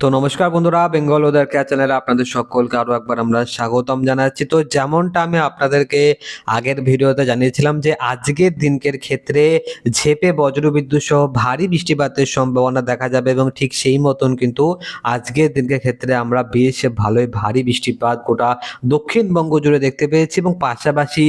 তো নমস্কার বন্ধুরা, বেঙ্গল ওদের ক্যাচ চ্যানেলে আপনাদের সকলকে আরও একবার আমরা স্বাগতম জানাচ্ছি। তো যেমনটা আমি আপনাদেরকে আগের ভিডিওতে জানিয়েছিলাম যে আজকের দিনকের ক্ষেত্রে ঝেপে বজ্রবিদ্যুৎ সহ ভারী বৃষ্টিপাতের সম্ভাবনা দেখা যাবে এবং ঠিক সেই মতন কিন্তু আজকের দিনকের ক্ষেত্রে আমরা বেশ ভালোই ভারী বৃষ্টিপাত গোটা দক্ষিণবঙ্গ জুড়ে দেখতে পেয়েছি এবং পাশাপাশি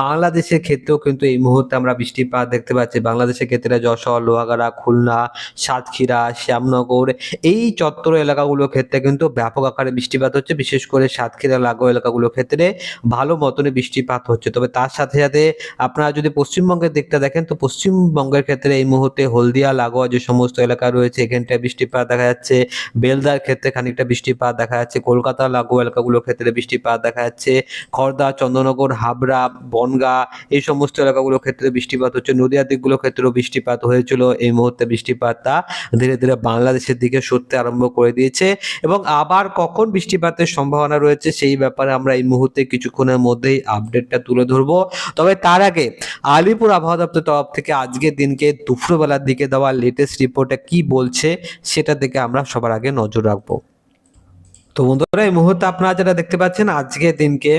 বাংলাদেশের ক্ষেত্রেও কিন্তু এই মুহূর্তে আমরা বৃষ্টিপাত দেখতে পাচ্ছি। বাংলাদেশের ক্ষেত্রে যশোর, লোহাগাড়া, খুলনা, সাতক্ষীরা, শ্যামনগর এই চত্বর এলাকাগুলোর ক্ষেত্রে কিন্তু ব্যাপক আকারে বৃষ্টিপাত হচ্ছে। বিশেষ করে সাতক্ষীরা লাগো এলাকাগুলোর ক্ষেত্রে ভালো মতনই বৃষ্টিপাত হচ্ছে। তবে তার সাথে সাথে আপনারা যদি পশ্চিমবঙ্গের দিকটা দেখেন, তো পশ্চিমবঙ্গের ক্ষেত্রে এই মুহূর্তে হলদিয়া, লাগোয়া যে সমস্ত এলাকা রয়েছে, এখানটায় বৃষ্টিপাত দেখা যাচ্ছে। বেলদার ক্ষেত্রে খানিকটা বৃষ্টিপাত দেখা যাচ্ছে। কলকাতা, লাগোয়া এলাকাগুলোর ক্ষেত্রে বৃষ্টিপাত দেখা যাচ্ছে। খড়দা চন্দননগর হাবড়া, বনগা এই সমস্ত এলাকাগুলোর ক্ষেত্রে বৃষ্টিপাত হচ্ছে। নদীয়া দিকগুলোর ক্ষেত্রেও বৃষ্টিপাত হয়েছিল। এই মুহূর্তে বৃষ্টিপাতটা ধীরে ধীরে বাংলাদেশের দিকে সরতে আরম্ভ করে দিয়েছে এবং আবার কখন বৃষ্টিপাতের সম্ভাবনা রয়েছে সেই ব্যাপারে আমরা এই মুহূর্তে কিছুক্ষণের মধ্যেই আপডেটটা তুলে ধরবো। তবে তার আগে আলিপুর আবহাওয়া দপ্তর তরফ থেকে আজকের দিনকে দুপুরবেলার দিকে দেওয়া লেটেস্ট রিপোর্টে কি বলছে সেটা দিকে আমরা সবার আগে নজর রাখব। তো বন্ধুরা, এই মুহূর্তে আপনারা যেটা দেখতে পাচ্ছেন আজকের দিনকে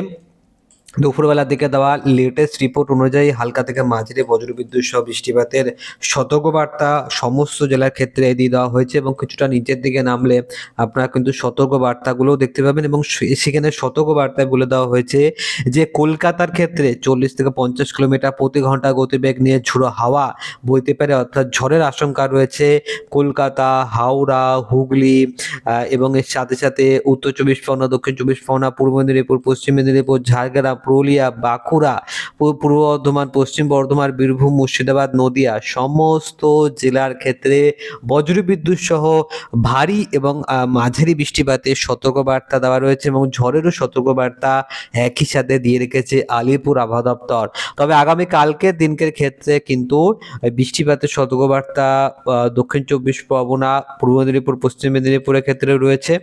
দুপুরবেলার দিকে দেওয়া লেটেস্ট রিপোর্ট অনুযায়ী হালকা থেকে মাঝারি বজ্রবিদ্যুৎ সহ বৃষ্টিপাতের সতর্কবার্তা সমস্ত জেলার ক্ষেত্রে দিয়ে দেওয়া হয়েছে এবং কিছুটা নিচের দিকে নামলে আপনারা কিন্তু সতর্কবার্তাগুলোও দেখতে পাবেন এবং সেখানে সতর্কবার্তায় বলে দেওয়া হয়েছে যে কলকাতার ক্ষেত্রে চল্লিশ থেকে পঞ্চাশ কিলোমিটার প্রতি ঘণ্টা গতিবেগ নিয়ে ঝুড়ো হাওয়া বইতে পারে, অর্থাৎ ঝড়ের আশঙ্কা রয়েছে কলকাতা, হাওড়া, হুগলি এবং এর সাথে সাথে উত্তর চব্বিশ পরগনা, দক্ষিণ চব্বিশ পরগনা, পূর্ব মেদিনীপুর, পশ্চিম মেদিনীপুর, ঝাড়গ্রাম পুরুলিয়া, বাঁকুড়া পূর্ব বর্ধমান, পশ্চিম বর্ধমান, বীরভূম, মুর্শিদাবাদ, নদিয়া সমস্ত জেলার ক্ষেত্রে বজ্রবিদ্যুৎ সহ ভারী এবং মাঝারি বৃষ্টিপাতের সতর্কবার্তা দেওয়া রয়েছে এবং ঝড়েরও সতর্কবার্তা একই সাথে দিয়ে রেখেছে আলিপুর আবহাওয়া দপ্তর। তবে আগামী কালকের দিনকের ক্ষেত্রে কিন্তু বৃষ্টিপাতের সতর্কবার্তা দক্ষিণ চব্বিশ পরগনা, পূর্ব মেদিনীপুর, পশ্চিম মেদিনীপুরের ক্ষেত্রে রয়েছে।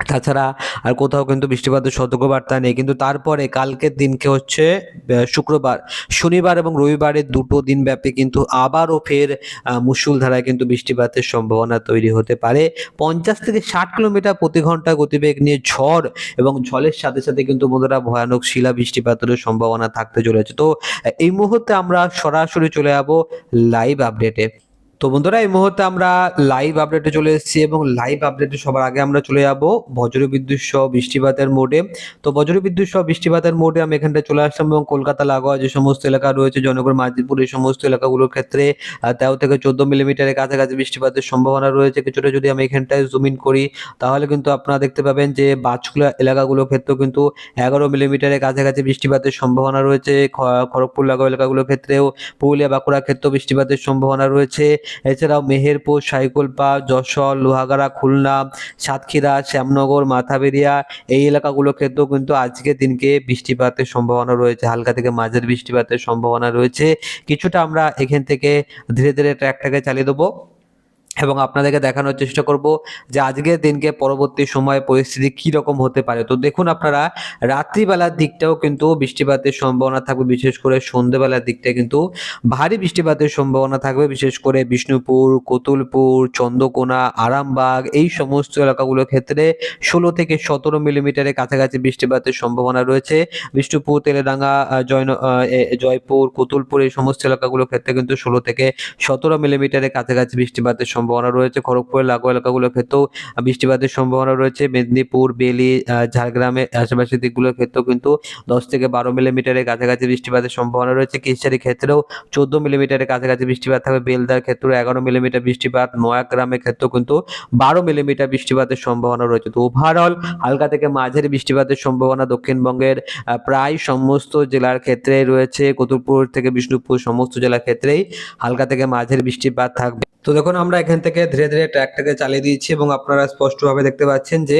তাছাড়া আর কোথাও কিন্তু বৃষ্টিপাতের সতর্কবার্তা নেই। কিন্তু তারপরে কালকের দিনকে হচ্ছে শুক্রবার শনিবার এবং রবিবারের দুটো দিন ব্যাপী কিন্তু আবারও ফের আহ, মুষলধারায় কিন্তু বৃষ্টিপাতের সম্ভাবনা তৈরি হতে পারে। পঞ্চাশ থেকে ষাট কিলোমিটার প্রতি ঘণ্টা গতিবেগ নিয়ে ঝড় এবং ঝড়ের সাথে সাথে কিন্তু বন্ধুরা ভয়ানক শিলা বৃষ্টিপাতেরও সম্ভাবনা থাকতে চলেছে। তো এই মুহূর্তে আমরা সরাসরি চলে যাব লাইভ আপডেটে তো বন্ধুরা, এই মুহূর্তে আমরা লাইভ আপডেটে চলে এসেছি এবং লাইভ আপডেটে সবার আগে আমরা চলে যাব বজ্রবিদ্যুৎ সহ বৃষ্টিপাতের মোডে তো বজ্রবিদ্যুৎ সহ বৃষ্টিপাতের মোডে আমি এখানটা চলে আসলাম এবং কলকাতা, লাগোয়া যে সমস্ত এলাকা রয়েছে জনগণ মাঝিপুর এই সমস্ত এলাকাগুলোর ক্ষেত্রে তেরো থেকে চোদ্দ মিলিমিটারের কাছাকাছি বৃষ্টিপাতের সম্ভাবনা রয়েছে। কিছুটা যদি আমি এখানটায় জুম ইন করি, তাহলে কিন্তু আপনারা দেখতে পাবেন যে বাজকুলা এলাকাগুলোর ক্ষেত্রেও কিন্তু এগারো মিলিমিটারের কাছাকাছি বৃষ্টিপাতের সম্ভাবনা রয়েছে। খড়গপুর, লাগোয়া এলাকাগুলোর ক্ষেত্রেও, পুরুলিয়া, বাঁকুড়ার ক্ষেত্রেও বৃষ্টিপাতের সম্ভাবনা রয়েছে। এছাড়াও মেহেরপুর, সাইকুলপা, যশোর, লোহাগাড়া, খুলনা, সাতক্ষীরা, শ্যামনগর, মাথাবেরিয়া এই এলাকাগুলোর ক্ষেত্রেও কিন্তু আজকে দিনকে বৃষ্টিপাতের সম্ভাবনা রয়েছে। হালকা থেকে মাঝের বৃষ্টিপাতের সম্ভাবনা রয়েছে। কিছুটা আমরা এখান থেকে ধীরে ধীরে ট্র্যাকটাকে চালিয়ে দেবো। এবং আপনাদেরকে দেখানোর চেষ্টা করব যে আজকের দিনকে পরবর্তী সময়ে পরিস্থিতি কি রকম হতে পারে। তো দেখুন আপনারা রাত্রিবেলার দিকটাও কিন্তু বৃষ্টিপাতের সম্ভাবনা থাকবে বিশেষ করে সন্ধ্যেবেলার দিকটা কিন্তু ভারী বৃষ্টিপাতের সম্ভাবনা থাকবে বিশেষ করে বিষ্ণুপুর কতুলপুর চন্দ্রকোনা আরামবাগ এই সমস্ত এলাকাগুলোর ক্ষেত্রে ষোলো থেকে সতেরো মিলিমিটারের কাছাকাছি বৃষ্টিপাতের সম্ভাবনা রয়েছে। বিষ্ণুপুর তেলেডাঙ্গা আহ, জয়পুর কতুলপুর এই সমস্ত এলাকাগুলোর ক্ষেত্রে কিন্তু ষোলো থেকে সতেরো মিলিমিটারের কাছাকাছি বৃষ্টিপাতের সম্ভাবনা রয়েছে। খড়গপুরের লাগোয়া এলাকাগুলোর ক্ষেত্রেও বৃষ্টিপাতের সম্ভাবনা রয়েছে। মেদিনীপুর, বেলি ঝাড়গ্রামের আশেপাশের দিকগুলোর ক্ষেত্রেও কিন্তু দশ থেকে বারো মিলিমিটারের কাছাকাছি বৃষ্টিপাতের সম্ভাবনা রয়েছে। কিশারির ক্ষেত্রেও চোদ্দ মিলিমিটারের কাছাকাছি বৃষ্টিপাত থাকবে। বেলদার ক্ষেত্রেও এগারো মিলিমিটার বৃষ্টিপাত। নয়াগ্রামের ক্ষেত্রেও কিন্তু বারো মিলিমিটার বৃষ্টিপাতের সম্ভাবনা রয়েছে। তো ওভারঅল হালকা থেকে মাঝারি বৃষ্টিপাতের সম্ভাবনা দক্ষিণবঙ্গের প্রায় সমস্ত জেলার ক্ষেত্রে রয়েছে। কতুলপুর থেকে বিষ্ণুপুর সমস্ত জেলার ক্ষেত্রেই হালকা থেকে মাঝের বৃষ্টিপাত থাকবে। তো দেখুন, আমরা এখান থেকে ধীরে ধীরে ট্র্যাকটাকে চালিয়ে দিয়েছি এবং আপনারা স্পষ্টভাবে দেখতে পাচ্ছেন যে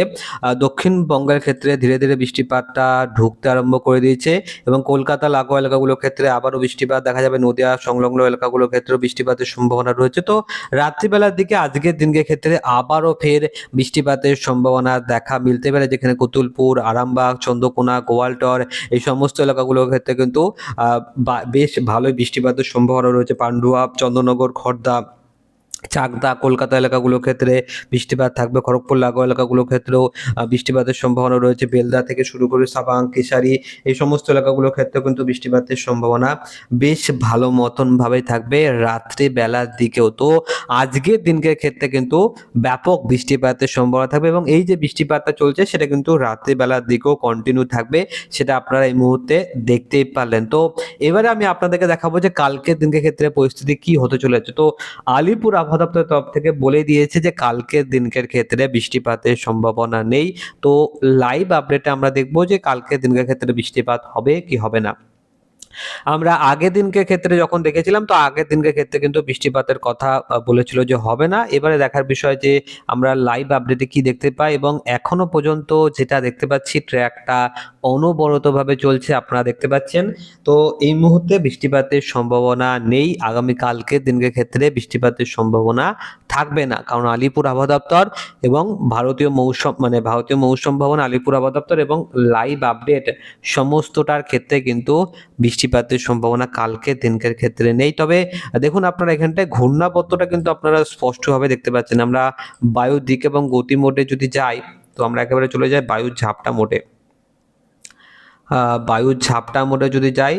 দক্ষিণবঙ্গের ক্ষেত্রে ধীরে ধীরে বৃষ্টিপাতটা ঢুকতে আরম্ভ করে দিয়েছে এবং কলকাতা লাগোয়া এলাকাগুলোর ক্ষেত্রে আবারও বৃষ্টিপাত। দেখা যাবে নদিয়া সংলগ্ন এলাকাগুলোর ক্ষেত্রেও বৃষ্টিপাতের সম্ভাবনা রয়েছে। তো রাত্রিবেলার দিকে আজকের দিনকে ক্ষেত্রে আবারও ফের বৃষ্টিপাতের সম্ভাবনা দেখা মিলতে পারে, যেখানে কুতুলপুর, আরামবাগ, চন্দ্রকোনা, গোয়ালটর এই সমস্ত এলাকাগুলোর ক্ষেত্রে কিন্তু বেশ ভালোই বৃষ্টিপাতের সম্ভাবনা রয়েছে। পান্ডুয়া, চন্দ্রনগর খড়দা চাকদা কলকাতা এলাকাগুলোর ক্ষেত্রে বৃষ্টিপাত থাকবে, খড়গপুর, লাগোয়া এলাকাগুলোর ক্ষেত্রেও বৃষ্টিপাতের সম্ভাবনা রয়েছে। বেলদা থেকে শুরু করে সাবাং কেশারি এই সমস্ত এলাকাগুলোর ক্ষেত্রেও কিন্তু বৃষ্টিপাতের সম্ভাবনা বেশ ভালো মতন ভাবেই থাকবে রাত্রি বেলার দিকেও। তো আজকের দিনকের ক্ষেত্রে কিন্তু ব্যাপক বৃষ্টিপাতের সম্ভাবনা থাকবে এবং এই যে বৃষ্টিপাতটা চলছে, সেটা কিন্তু রাত্রি বেলার দিকেও কন্টিনিউ থাকবে, সেটা আপনারা এই মুহূর্তে দেখতেই পারলেন। তো এবারে আমি আপনাদেরকে দেখাবো যে কালকের দিনকের ক্ষেত্রে পরিস্থিতি কি হতে চলেছে। তো আলিপুর আবহাওয়া দপ্তরের তরফ থেকে বলে দিয়েছে যে কালকের দিনকের ক্ষেত্রে বৃষ্টিপাতের সম্ভাবনা নেই। তো লাইভ আপডেটে আমরা দেখব যে কালকের দিনকের ক্ষেত্রে বৃষ্টিপাত হবে কি হবে না। আমরা আগের দিনকে ক্ষেত্রে যখন দেখেছিলাম, তো আগের দিনকে ক্ষেত্রে কিন্তু বৃষ্টিপাতের কথা বলেছিল যে হবে না। এবারে দেখার বিষয় যে আমরা লাইভ আপডেটে কি দেখতে পাই এবং এখনও পর্যন্ত যেটা দেখতে পাচ্ছি ট্র্যাকটা অনবরতভাবে চলছে, আপনারা দেখতে পাচ্ছেন। তো এই মুহূর্তে বৃষ্টিপাতের সম্ভাবনা নেই। আগামী কালকের দিনকে ক্ষেত্রে বৃষ্টিপাতের সম্ভাবনা থাকবে না। কারণ আলিপুর আবহাওয়া দপ্তর এবং ভারতীয় মৌসুম মানে ভারতীয় মৌসুম ভবন আলিপুর আবহাওয়া দপ্তর এবং লাইভ আপডেট সমস্তটার ক্ষেত্রে কিন্তু বৃষ্টিপাতের সম্ভাবনা কালকে দিনকের ক্ষেত্রে নেই। তবে দেখুন আপনারা এখানটায় ঘূর্ণাপত্রটা কিন্তু আপনারা স্পষ্টভাবে দেখতে পাচ্ছেন। আমরা বায়ুর দিক এবং গতি মোডে যদি যাই তো আমরা একেবারে চলে যাই বায়ুর ঝাপটা আহ, বায়ুর ঝাপটা মোডে যদি যাই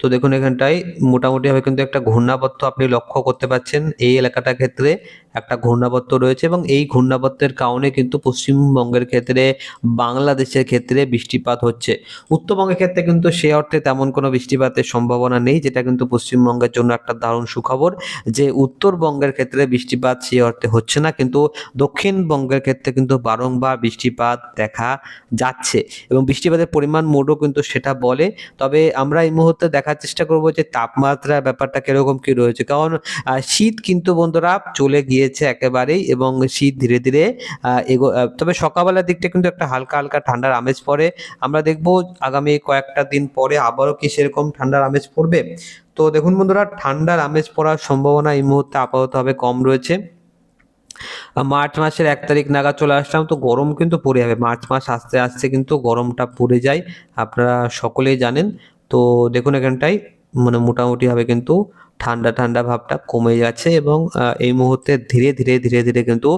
তো দেখুন এখানটায় মোটামুটিভাবে কিন্তু একটা ঘূর্ণাবর্ত আপনি লক্ষ্য করতে পাচ্ছেন। এই এলাকাটার ক্ষেত্রে একটা ঘূর্ণাবর্ত রয়েছে এবং এই ঘূর্ণাবর্তের কারণে কিন্তু পশ্চিমবঙ্গের ক্ষেত্রে, বাংলাদেশের ক্ষেত্রে বৃষ্টিপাত হচ্ছে। উত্তরবঙ্গের ক্ষেত্রে কিন্তু সে অর্থে তেমন কোনো বৃষ্টিপাতের সম্ভাবনা নেই, যেটা কিন্তু পশ্চিমবঙ্গের জন্য একটা দারুণ সুখবর যে উত্তরবঙ্গের ক্ষেত্রে বৃষ্টিপাত সে অর্থে হচ্ছে না, কিন্তু দক্ষিণবঙ্গের ক্ষেত্রে কিন্তু বারংবার বৃষ্টিপাত দেখা যাচ্ছে এবং বৃষ্টিপাতের পরিমাণ মোটও কিন্তু সেটা বলে। তবে আমরা এই মুহূর্তে দেখার চেষ্টা করব যে তাপমাত্রার ব্যাপারটা কীরকম কি রয়েছে, কারণ শীত কিন্তু বন্ধুরা চলে গিয়েছে একেবারেই এবং শীত ধীরে ধীরে এগো তবে সকালবেলার দিকটা কিন্তু একটা হালকা হালকা ঠান্ডার আমেজ পড়ে। আমরা দেখব আগামী কয়েকটা দিন পরে আবারও কি সেরকম ঠান্ডার আমেজ পড়বে। তো দেখুন বন্ধুরা, ঠান্ডার আমেজ পড়ার সম্ভাবনা এই মুহূর্তে আপাততভাবে কম রয়েছে। মার্চ মাসের এক তারিখ নাগাদ চলে আসলাম, তো গরম কিন্তু পড়ে যাবে। মার্চ মাস আসতে আসতে কিন্তু গরমটা পড়ে যায়, আপনারা সকলেই জানেন। তো দেখুন এখানটায় মানে মোটামুটিভাবে কিন্তু ঠান্ডা ঠান্ডা ভাবটা কমে যাচ্ছে এবং এই মুহূর্তে ধীরে ধীরে ধীরে ধীরে কিন্তু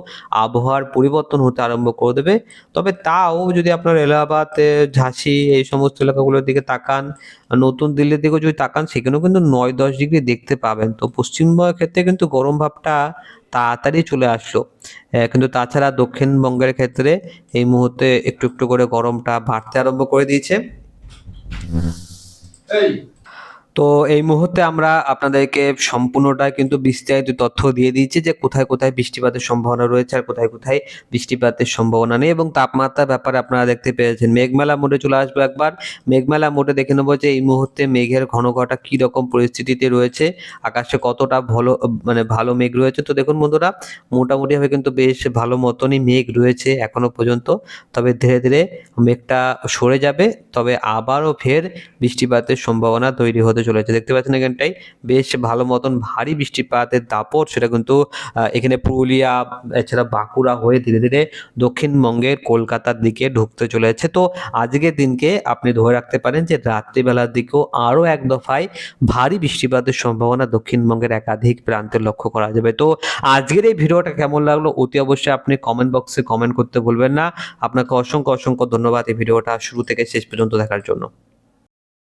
আবহাওয়ার পরিবর্তন হতে আরম্ভ করে দেবে। তবে তাও যদি আপনার এলাহাবাদ, ঝাঁসি এই সমস্ত এলাকাগুলোর দিকে তাকান, নতুন দিল্লির দিকেও যদি তাকান, সেখানেও কিন্তু নয় দশ ডিগ্রি দেখতে পাবেন। তো পশ্চিমবঙ্গের ক্ষেত্রে কিন্তু গরম ভাবটা তাড়াতাড়ি চলে আসলো। কিন্তু তাছাড়া দক্ষিণবঙ্গের ক্ষেত্রে এই মুহূর্তে একটু একটু করে গরমটা বাড়তে আরম্ভ করে দিয়েছে। তো এই মুহূর্তে আমরা আপনাদেরকে সম্পূর্ণটা কিন্তু বিস্তারিত তথ্য দিয়ে দিয়েছি যে কোথায় কোথায় বৃষ্টিপাতের সম্ভাবনা রয়েছে আর কোথায় কোথায় বৃষ্টিপাতের সম্ভাবনা নেই এবং তাপমাত্রার ব্যাপারে আপনারা দেখতে পেয়েছেন। মেঘমেলা মোডে চলে আসব একবার। মেঘমেলা মোডে দেখে নেব যে এই মুহূর্তে মেঘের ঘন ঘটা কী রকম পরিস্থিতিতে রয়েছে, আকাশে কতটা ভালো মানে ভালো মেঘ রয়েছে। তো দেখুন বন্ধুরা মোটামুটিভাবে কিন্তু বেশ ভালো মতনই মেঘ রয়েছে এখনও পর্যন্ত। তবে ধীরে ধীরে মেঘটা সরে যাবে, তবে আবারও ফের বৃষ্টিপাতের সম্ভাবনা তৈরি হতে চলেছে। দেখতে পাচ্ছেন এখানটাই বেশ ভালো মতন ভারী বৃষ্টিপাতের দাপট। সেটা কিন্তু এখানে পুরুলিয়া, এছাড়া বাঁকুড়া হয়ে ধীরে ধীরে দক্ষিণবঙ্গের কলকাতার দিকে ঢুকতে চলেছে। তো আজকের দিনকে আপনি ধরে রাখতে পারেন যে, রাত্রিবেলার দিকেও আরও এক দফায় ভারী বৃষ্টিপাতের সম্ভাবনা দক্ষিণবঙ্গের একাধিক প্রান্তে লক্ষ্য করা যাবে। তো আজকের এই ভিডিওটা কেমন লাগল, অতি অবশ্যই আপনি কমেন্ট বক্সে কমেন্ট করতে ভুলবেন না। আপনাকে অসংখ্য অসংখ্য ধন্যবাদ এই ভিডিওটা শুরু থেকে শেষ পর্যন্ত দেখার জন্য।